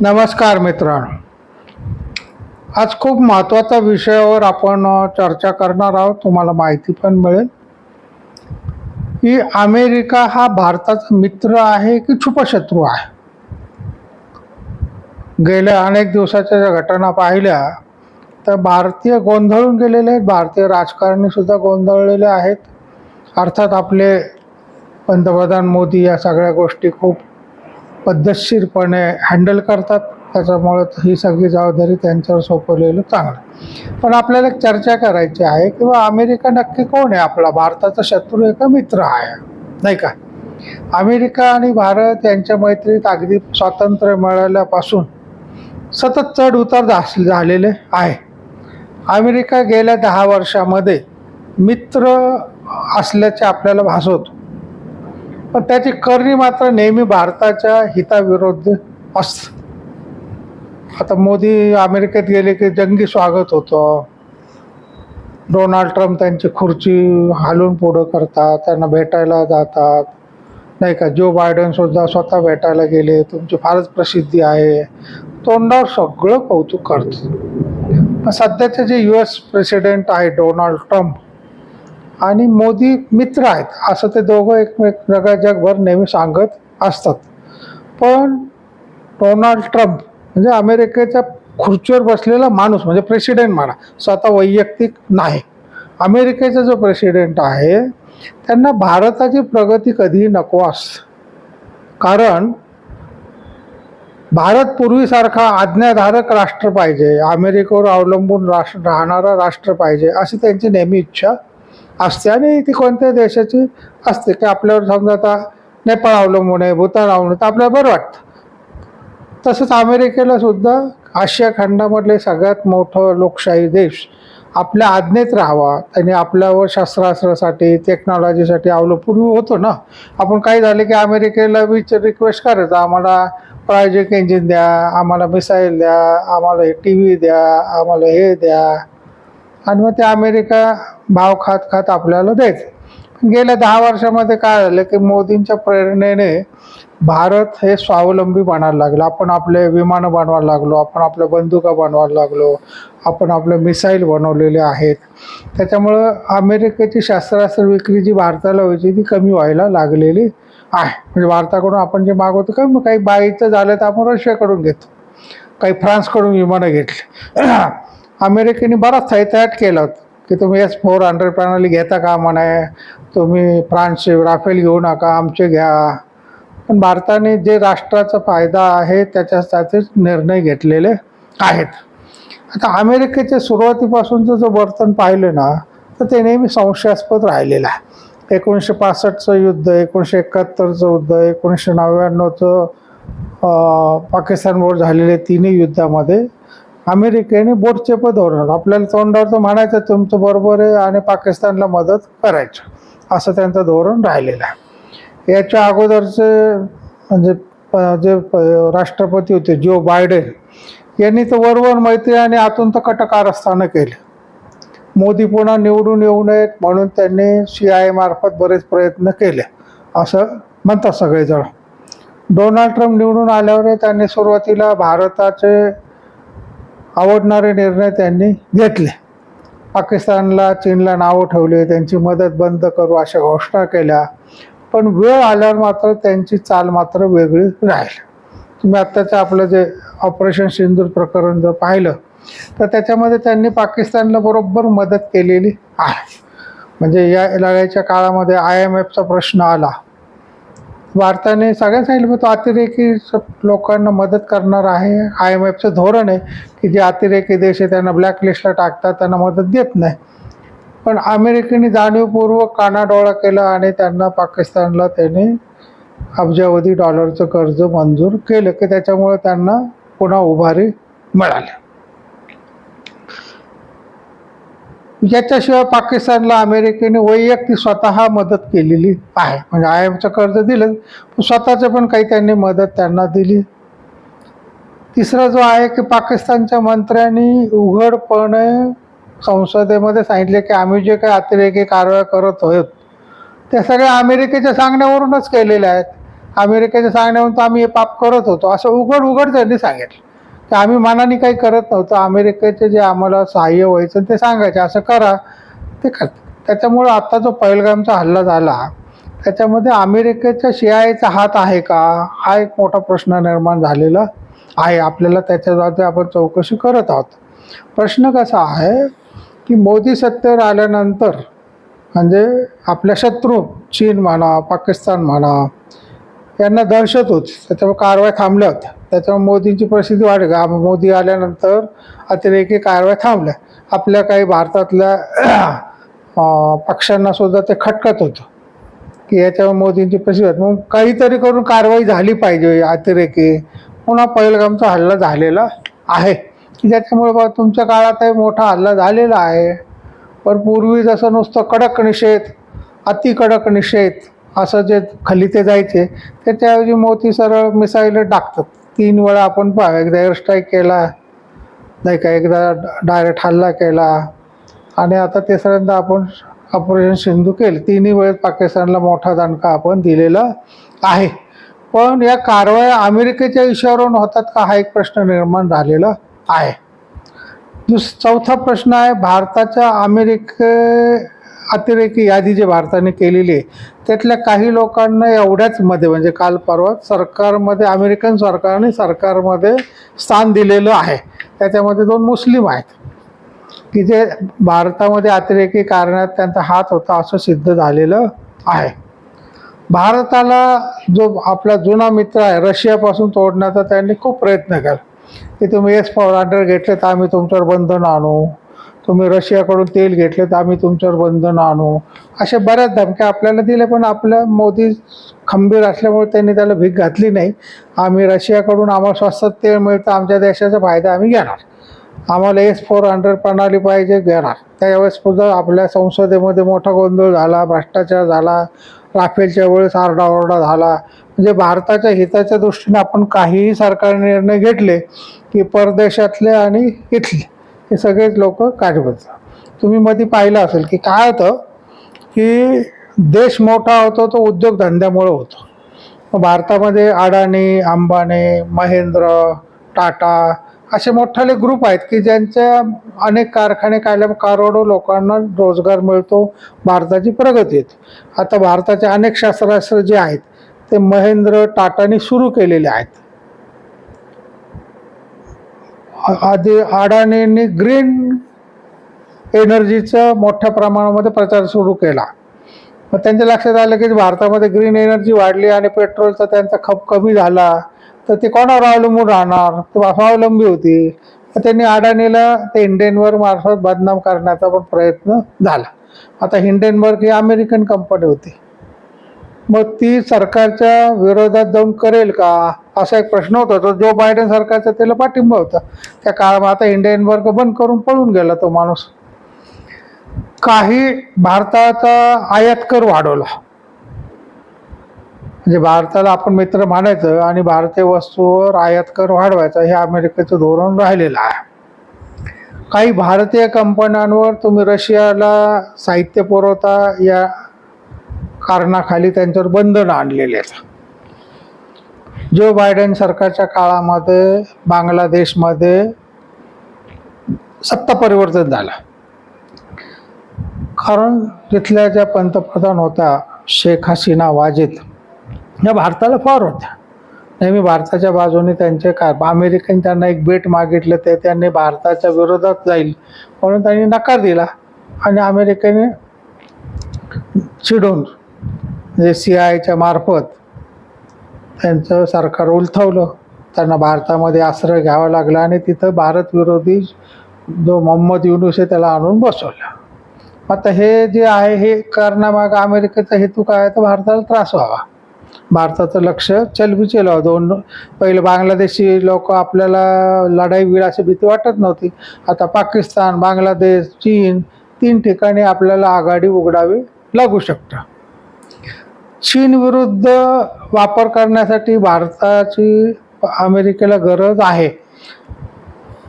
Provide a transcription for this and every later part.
नमस्कार मित्रांनो. आज खूप महत्त्वाच्या विषयावर आपण चर्चा करणार आहोत. तुम्हाला माहिती पण मिळेल. की अमेरिका हा भारताचा मित्र आहे की छुपशत्रू आहे? गेल्या अनेक दिवसाच्या ज्या घटना पाहिल्या तर भारतीय गोंधळून गेलेले आहेत. भारतीय राजकारणीसुद्धा गोंधळलेले आहेत. अर्थात आपले पंतप्रधान मोदी या सगळ्या गोष्टी खूप पद्धतशीरपणे हँडल करतात. त्याच्यामुळे ही सगळी जबाबदारी त्यांच्यावर सोपवलेलं चांगलं. पण आपल्याला एक चर्चा करायची आहे किंवा अमेरिका नक्की कोण आहे आपला? भारताचा शत्रू आहे का मित्र आहे? नाही का? अमेरिका आणि भारत यांच्या मैत्रीत अगदी स्वातंत्र्य मिळाल्यापासून सतत चढ उतार झालेले आहे. अमेरिका गेल्या दहा वर्षामध्ये मित्र असल्याचे आपल्याला भासवतो पण त्याची करणी मात्र नेहमी भारताच्या हिताविरोध असत आता मोदी अमेरिकेत गेले की जंगी स्वागत होतं. डोनाल्ड ट्रम्प त्यांची खुर्ची हालून पुढं करतात त्यांना भेटायला जातात. नाही का जो बायडनसुद्धा स्वतः भेटायला गेले तुमची फारच प्रसिद्धी आहे. तोंडावर सगळं कौतुक करतं पण सध्याचे जे यू एस प्रेसिडेंट आहे डोनाल्ड ट्रम्प आणि मोदी मित्र आहेत असं ते दोघं एकमेक जगा जगभर नेहमी सांगत असतात. पण डोनाल्ड ट्रम्प म्हणजे अमेरिकेच्या खुर्चीवर बसलेला माणूस म्हणजे प्रेसिडेंट म्हणा स्वतः वैयक्तिक नाही. अमेरिकेचा जो प्रेसिडेंट आहे त्यांना भारताची प्रगती कधीही नको अस. कारण भारत पूर्वीसारखा आज्ञाधारक राष्ट्र पाहिजे अमेरिकेवर अवलंबून राष्ट्र राहणारा राष्ट्र पाहिजे अशी त्यांची नेहमी इच्छा असते. आणि ती कोणत्या देशाची असते की आपल्यावर समजा आता नेपाळ अवलंबून आहे भूतान अवलंबून तर आपल्याला बरं वाटतं. तसंच अमेरिकेला सुद्धा आशिया खंडामधले सगळ्यात मोठं लोकशाही देश आपल्या आज्ञेत राहावा त्यांनी आपल्यावर शस्त्रास्त्रासाठी टेक्नॉलॉजीसाठी अवलंबून होतो ना. आपण काही झाले की अमेरिकेला विच रिक्वेस्ट करायचं आम्हाला प्रायोजिक इंजिन द्या आम्हाला मिसाईल द्या आम्हाला टी व्ही द्या आम्हाला हे द्या. आणि मग ते अमेरिका भाव खात खात आपल्याला द्यायचं. गेल्या दहा वर्षामध्ये काय झालं की मोदींच्या प्रेरणेने भारत हे स्वावलंबी बनायला लागलं. आपण आपले विमानं बनवायला लागलो आपण आपल्या बंदुका बनवायला लागलो आपण आपले मिसाईल बनवलेले आहेत. त्याच्यामुळं अमेरिकेची शस्त्रास्त्र विक्री जी भारताला व्हायची ती कमी व्हायला लागलेली आहे. म्हणजे भारताकडून आपण जे मागवतो कमी काही बाईचं झालं तर आपण रशियाकडून घेतो. काही फ्रान्सकडून विमानं घेतली. अमेरिकेने बराच थैथयाट केलं होतं. की तुम्ही एस फोर हंड्रेड प्रणाली घेता का म्हणे? तुम्ही फ्रान्सचे राफेल घेऊ नका आमचे घ्या. पण भारताने जे राष्ट्राचा फायदा आहे त्याच्यासाठीच निर्णय घेतलेले आहेत. आता अमेरिकेच्या सुरुवातीपासूनचं जो वर्तन पाहिलं ना तर ते नेहमी संशयास्पद राहिलेलं आहे. एकोणीसशे पासष्टचं युद्ध एकोणीसशे एकाहत्तरचं युद्ध एकोणीसशे नव्याण्णवचं पाकिस्तानवर पाकिस्तानबरोबर झालेले तिन्ही युद्धामध्ये अमेरिकेने बोटचेप धोरण आपल्याला तोंडावर तर म्हणायचं तुमचं बरोबर आहे आणि पाकिस्तानला मदत करायचं. असं त्यांचं धोरण राहिलेलं आहे. याच्या अगोदरचे म्हणजे जे प- राष्ट्रपती होते जो बायडेन यांनी तर वरवर मैत्री आणि आतून तर कटकारस्थानं केलं. मोदी पुन्हा निवडून येऊ नयेत म्हणून त्यांनी सी आय मार्फत बरेच प्रयत्न केले असं म्हणतात सगळेजण. डोनाल्ड ट्रम्प निवडून आल्यावर त्यांनी सुरुवातीला भारताचे आवडणारे निर्णय त्यांनी घेतले. पाकिस्तानला चीनला नावं ठेवले त्यांची मदत बंद करू अशा घोषणा केल्या. पण वेळ आल्यावर मात्र त्यांची चाल मात्र वेगळी राहील. तुम्ही आत्ताचं आपलं जे ऑपरेशन सिंदूर प्रकरण जर पाहिलं तर त्याच्यामध्ये त्यांनी पाकिस्तानला बरोबर मदत केलेली आहे. म्हणजे या लढाईच्या काळामध्ये आय एम एफचा प्रश्न आला. भारताने सगळ्या सांगितलं तो अतिरेकी लोकांना मदत करणार आहे. आय एम एफचं धोरण आहे की जे अतिरेकी देश आहे त्यांना ब्लॅकलिस्टला टाकतात त्यांना मदत देत नाही. पण अमेरिकेने जाणीवपूर्वक कानाडोळा केला आणि त्यांना पाकिस्तानला त्याने अब्जावधी डॉलरचं कर्ज मंजूर केलं की त्याच्यामुळे त्यांना पुन्हा उभारी मिळाली. याच्याशिवाय पाकिस्तानला अमेरिकेने वैयक्तिक स्वतः मदत केलेली आहे. म्हणजे आय एमचं कर्ज दिलं पण स्वतःचं पण काही त्यांनी मदत त्यांना दिली. तिसरा जो आहे की पाकिस्तानच्या मंत्र्यांनी उघडपणे संसदेमध्ये सांगितले की आम्ही जे काही अतिरेकी कारवाया करत आहोत ते सगळ्या अमेरिकेच्या सांगण्यावरूनच केलेल्या आहेत. अमेरिकेच्या सांगण्यावरून तर आम्ही हे पाप करत होतो. असं उघड उघड त्यांनी सांगितलं. तर आम्ही मनाने काही करत नव्हतो. अमेरिकेचे जे आम्हाला सहाय्य व्हायचं ते सांगायचे. असं करा. ते कर. त्याच्यामुळं आत्ता जो पहिलगामचा हल्ला झाला त्याच्यामध्ये अमेरिकेच्या शियायचा हात आहे का? हा एक मोठा प्रश्न निर्माण झालेला आहे. आपल्याला त्याच्याद्वारे आपण चौकशी करत आहोत. प्रश्न कसा आहे की मोदी सत्तेवर आल्यानंतर म्हणजे आपल्या शत्रू चीन म्हणा पाकिस्तान म्हणा यांना दहशत होती. त्याच्यामुळे कारवाया थांबल्या होत्या. त्याच्यामुळे मोदींची प्रसिद्धी वाढ आ- मोदी आल्यानंतर अतिरेकी कारवाया थांबल्या. आपल्या काही भारतातल्या पक्षांना सुद्धा ते खटकत होतं. की याच्यावर मोदींची प्रसिद्धी मग काहीतरी करून कारवाई झाली पाहिजे अतिरेकी. पुन्हा पहिलगामचा हल्ला झालेला आहे. की ज्याच्यामुळे बा तुमच्या काळातही मोठा हल्ला झालेला आहे. पण पूर्वी जसं नुसतं कडक निषेध अति कडक निषेध असं जे खलिते जायचे त्याच्याऐवजी मोती सरळ मिसाईल टाकतात. तीन वेळा आपण पहा एकदा एअरस्ट्राईक केला नाही का एकदा डायरेक्ट हल्ला केला. आणि आता तिसऱ्यांदा आपण ऑपरेशन सिंधू केलं. तिन्ही वेळेस पाकिस्तानला मोठा दणका आपण दिलेला आहे. पण या कारवाया अमेरिकेच्या इशाऱ्यावरून होतात का हा एक प्रश्न निर्माण झालेला आहे. दुस चौथा प्रश्न आहे भारताच्या अमेरिके अतिरेकी यादी जी भारताने केलेली आहे त्यातल्या काही लोकांना एवढ्याच मध्ये म्हणजे काल परवा सरकारमध्ये अमेरिकन सरकारने सरकारमध्ये स्थान दिलेलं आहे. त्याच्यामध्ये दोन मुस्लिम आहेत. की जे भारतामध्ये अतिरेकी कारणात त्यांचा हात होता असं सिद्ध झालेलं आहे. भारताला जो आपला जुना मित्र आहे रशियापासून तोडण्याचा त्यांनी खूप प्रयत्न केला. की तुम्ही एस फोर अंडर घेतले तर आम्ही तुमच्यावर बंधन आणू. तुम्ही रशियाकडून तेल घेतले तर आम्ही तुमच्यावर बंधन आणू. असे बऱ्याच धमक्या आपल्याला दिल्या पण आपल्या मोदी खंबीर असल्यामुळे त्यांनी त्याला भीक घातली नाही. आम्ही रशियाकडून आम्हाला स्वस्तात तेल मिळतं आमच्या देशाचा फायदा आम्ही घेणार. आम्हाला एस फोर हंड्रेड प्रणाली पाहिजे घेणार. त्यावेळेस सुद्धा आपल्या संसदेमध्ये मोठा गोंधळ झाला भ्रष्टाचार झाला राफेलच्या वेळेस आरडाओरडा झाला. म्हणजे भारताच्या हिताच्या दृष्टीने आपण काहीही सरकारने निर्णय घेतले की परदेशातले आणि इथले. हे सगळेच लोक काढबत तुम्ही मध्ये पाहिलं असेल की काय होतं की देश मोठा होतो तो उद्योगधंद्यामुळं होतो. भारतामध्ये अडाणी अंबानी महेंद्र टाटा असे मोठाले ग्रुप आहेत की ज्यांच्या अनेक कारखाने काढल्या करोडो लोकांना रोजगार मिळतो भारताची प्रगती येते. आता भारताचे अनेक शास्त्रास्त्र जे आहेत ते महेंद्र टाटाने सुरू केलेले आहेत. आधी अडाणींनी ग्रीन एनर्जीचा मोठ्या प्रमाणामध्ये प्रचार सुरू केला. मग त्यांच्या लक्षात आलं की भारतामध्ये ग्रीन एनर्जी वाढली आणि पेट्रोलचा त्यांचा खप कमी झाला तर ते कोणावर अवलंबून राहणार? ते स्वावलंबी होती. तर त्यांनी अडाणीला ते हिंडेनवर मार्फत बदनाम करण्याचा पण प्रयत्न झाला. आता हिंडेनबर्ग ही अमेरिकन कंपनी होती. मग ती सरकारच्या विरोधात जाऊन करेल का? असा एक प्रश्न होता तो जो बायडन सरकारचा त्याला पाठिंबा होता. त्या काळात आता इंडियनबर्ग बंद करून पळून गेला तो माणूस. काही भारताचा आयात कर वाढवला. म्हणजे भारताला आपण मित्र मानायचं आणि भारतीय वस्तूवर आयात कर वाढवायचा हे अमेरिकेचं धोरण राहिलेलं आहे. काही भारतीय कंपन्यांवर तुम्ही रशियाला साहित्य पुरवता या कारणाखाली त्यांच्यावर बंधनं आणलेली आहेत. जो बायडेन सरकारच्या काळामध्ये बांगलादेशमध्ये सत्ता परिवर्तन झालं. कारण तिथल्या ज्या पंतप्रधान होत्या शेख हसीना वाजेद या भारताला फार होत्या. नेहमी भारताच्या बाजूने त्यांचे काय अमेरिकन त्यांना एक भेट मागितलं ते त्यांनी भारताच्या विरोधात जाईल म्हणून त्यांनी नकार दिला. आणि अमेरिकेने चिडून म्हणजे सी आयच्या मार्फत त्यांचं सरकार उलथवलं. त्यांना भारतामध्ये आश्रय घ्यावा लागला आणि तिथं भारत विरोधी जो मोहम्मद युनुस आहे त्याला आणून बसवलं. आता हे जे आहे हे करण्यामागं अमेरिकेचा हेतू काय आहे? तर भारताला त्रास व्हावा. भारताचं लक्ष चलबिचल व्हावं. दोन पहिले बांगलादेशी लोक आपल्याला लढाई होईल अशी भीती वाटत नव्हती. आता पाकिस्तान बांगलादेश चीन तीन ठिकाणी आपल्याला आघाडी उघडावी लागू शकतं. चीन विरुद्ध वापर करण्यासाठी भारताची अमेरिकेला गरज आहे.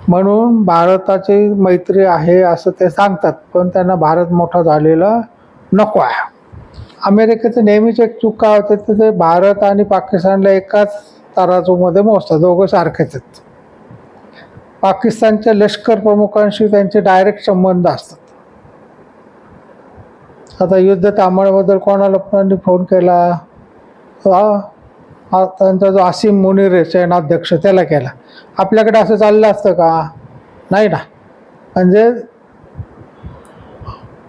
म्हणून भारताची मैत्री आहे असं ते सांगतात. पण त्यांना भारत मोठा झालेला नको आहे. अमेरिकेचं नेहमीच एक चूक काय होते तर ते भारत आणि पाकिस्तानला एकाच तराजूमध्ये मोजतात. दोघं सारखेच आहेत. पाकिस्तानच्या लष्कर प्रमुखांशी त्यांचे डायरेक्ट संबंध असतात. आता युद्ध तांबळ्याबद्दल कोणाला पण फोन केला? हा त्यांचा जो आसिम मुनीर आहे सेनाध्यक्ष त्याला केला. आपल्याकडे असं चाललं असतं का? नाही ना. म्हणजे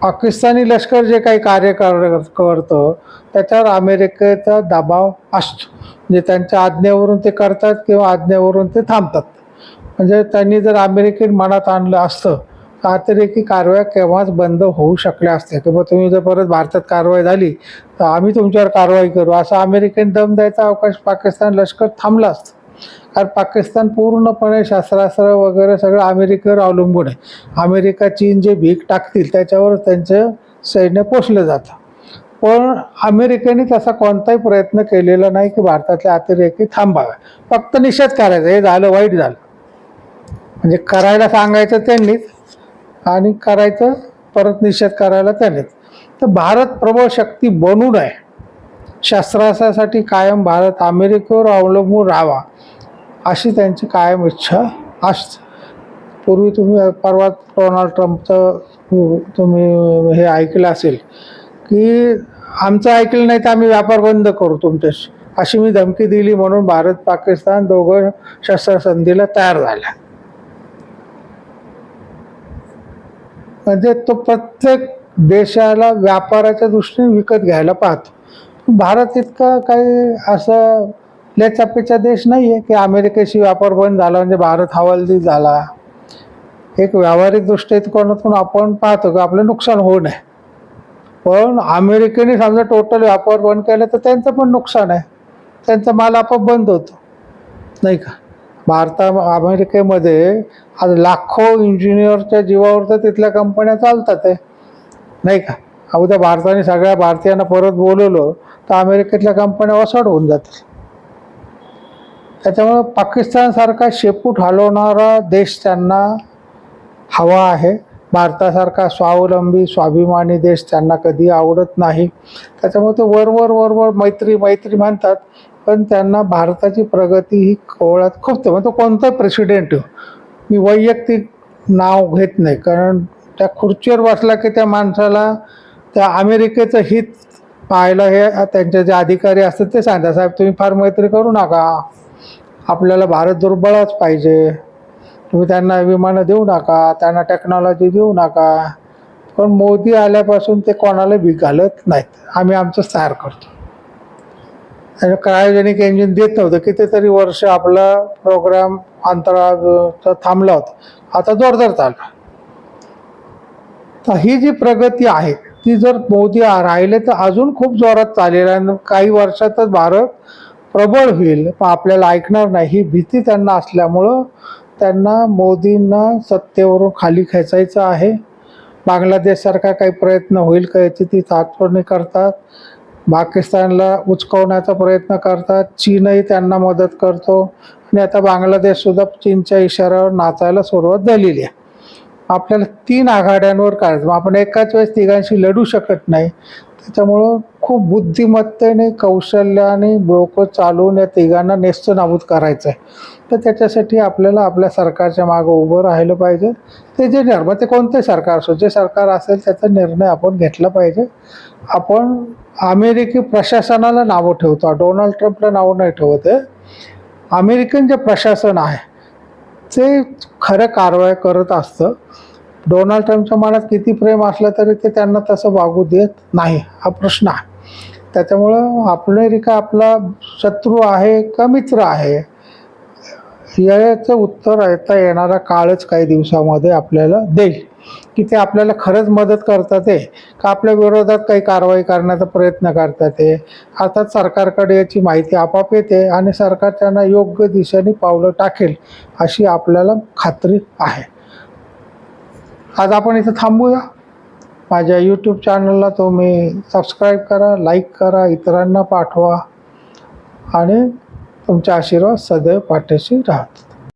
पाकिस्तानी लष्कर जे काही कार्य कर करतं त्याच्यावर अमेरिकेचा दबाव असतो. म्हणजे त्यांच्या आज्ञेवरून ते करतात किंवा आज्ञेवरून ते थांबतात. म्हणजे त्यांनी जर अमेरिकेत मनात आणलं असतं तर की कारवाया केव्हाच बंद होऊ शकल्या असत्या. किंवा तुम्ही जर परत भारतात कारवाई झाली तर आम्ही तुमच्यावर कारवाई करू. असं अमेरिकेने दम द्यायचा अवकाश पाकिस्तान लष्कर थांबलं असतं. कारण पाकिस्तान पूर्णपणे शस्त्रास्त्र वगैरे सगळं अमेरिकेवर अवलंबून आहे. अमेरिका चीन जे भीक टाकतील त्याच्यावर त्यांचं सैन्य पोचलं जातं पण अमेरिकेने तसा कोणताही प्रयत्न केलेला नाही की भारतातल्या अतिरेकी थांबाव्या. फक्त निषेध करायचा. हे झालं वाईट झालं. म्हणजे करायला सांगायचं त्यांनीच आणि करायचं परत निषेध करायला त्याने तर भारत प्रबळ शक्ती बनू नये शस्त्रास्त्रासाठी कायम भारत अमेरिकेवर अवलंबून राहावा अशी त्यांची कायम इच्छा असते. पूर्वी तुम्ही परवा डोनाल्ड ट्रम्पचं तुम्ही हे ऐकलं असेल की आमचं ऐकलं नाही तर आम्ही व्यापार बंद करू तुमच्याशी. अशी मी धमकी दिली म्हणून भारत पाकिस्तान दोघं शस्त्रसंधीला तयार झाल्या. म्हणजे तो प्रत्येक देशाला व्यापाराच्या दृष्टीने विकत घ्यायला पाहतो. भारत इतका काही असं लेचापेचा देश नाही आहे की अमेरिकेशी व्यापार बंद झाला म्हणजे भारत हवालदी झाला. एक व्यावहारिक दृष्टिकोनातून आपण पाहतो की आपलं नुकसान होऊ नये. पण अमेरिकेने समजा टोटल व्यापार बंद केला तर त्यांचं पण नुकसान आहे. त्यांचा माल आपोआप बंद होतो. नाही का? भारता अमेरिकेमध्ये आज लाखो इंजिनियरच्या जीवावर तर तिथल्या कंपन्या चालतात आहे नाही का? उद्या भारताने सगळ्या भारतीयांना परत बोलवलं तर अमेरिकेतल्या कंपन्या वसाड होऊन जातील. त्याच्यामुळं पाकिस्तानसारखा शेपूट हलवणारा देश त्यांना हवा आहे. भारतासारखा स्वावलंबी स्वाभिमानी देश त्यांना कधी आवडत नाही. त्याच्यामुळे ते वरवर वरवर मैत्री मैत्री म्हणतात. पण त्यांना भारताची प्रगती ही कोवळ्यात खूप म्हणजे तो कोणताही प्रेसिडेंट मी वैयक्तिक नाव घेत नाही. कारण त्या खुर्चीवर बसला की त्या माणसाला त्या अमेरिकेचं हित पाहायला हे त्यांचे जे अधिकारी असतात ते सांगतात साहेब तुम्ही फार मैत्री करू नका. आपल्याला भारत दुर्बळच पाहिजे. तुम्ही त्यांना विमानं देऊ नका त्यांना टेक्नॉलॉजी देऊ नका. पण मोदी आल्यापासून ते कोणाला बी घालत नाहीत. आम्ही आमचं तयार करतो. आणि क्रायोजेनिक इंजिन देत नव्हतं. कितीतरी वर्ष आपला प्रोग्राम अंतराळाचा थांबला होता. आता जोरदार चालला तर ही जी प्रगती आहे ती जर मोदी राहिले तर अजून खूप जोरात चालेल आणि काही वर्षातच भारत प्रबळ होईल. पण आपल्याला ऐकणार नाही. ही भीती त्यांना असल्यामुळं त्यांना मोदींना सत्तेवरून खाली खेचायचं आहे. बांगलादेशसारखा काही प्रयत्न होईल का याची ती चाचपणी करतात. पाकिस्तानला उचकवण्याचा प्रयत्न करतात. चीनही त्यांना मदत करतो. आणि आता बांगलादेशसुद्धा चीनच्या इशाऱ्यावर नाचायला सुरुवात झालेली आहे. आपल्याला तीन आघाड्यांवर काय? मग आपण एकाच वेळेस तिघांशी लढू शकत नाही. त्याच्यामुळं खूप बुद्धिमत्तेने कौशल्याने डोकं चालवून या तिघांना नेस्तनाबूद करायचं आहे तर त्याच्यासाठी आपल्याला आपल्या सरकारच्या मागं उभं राहिलं पाहिजे. ते जे निर्णय ते कोणते सरकार असो जे सरकार असेल त्याचा निर्णय आपण घेतला पाहिजे. आपण अमेरिकी प्रशासनाला नावं ठेवतो. डोनाल्ड ट्रम्पला नावं नाही ठेवत आहे अमेरिकन जे प्रशासन आहे ते खरं कारवाई करत असतं. डोनाल्ड ट्रम्पच्या मनात किती प्रेम असलं तरी ते त्यांना तसं वागू देत नाही हा प्रश्न आहे. त्याच्यामुळं अमेरिका आपला शत्रू आहे का मित्र आहे याचं उत्तर येता येणारा काळच काही दिवसामध्ये आपल्याला देईल की ते आपल्याला खरंच मदत करतात आहे का आपल्या विरोधात काही कारवाई करण्याचा प्रयत्न करतात आहे अर्थात सरकारकडे याची माहिती आपाप येते आणि सरकार त्यांना योग्य दिशेने पावलं टाकेल अशी आपल्याला खात्री आहे. आज आपण इथं थांबूया. माझ्या यूट्यूब चॅनलला तुम्ही सबस्क्राईब करा लाईक करा इतरांना पाठवा आणि तुमचे आशीर्वाद सदैव पाठीशी राहतात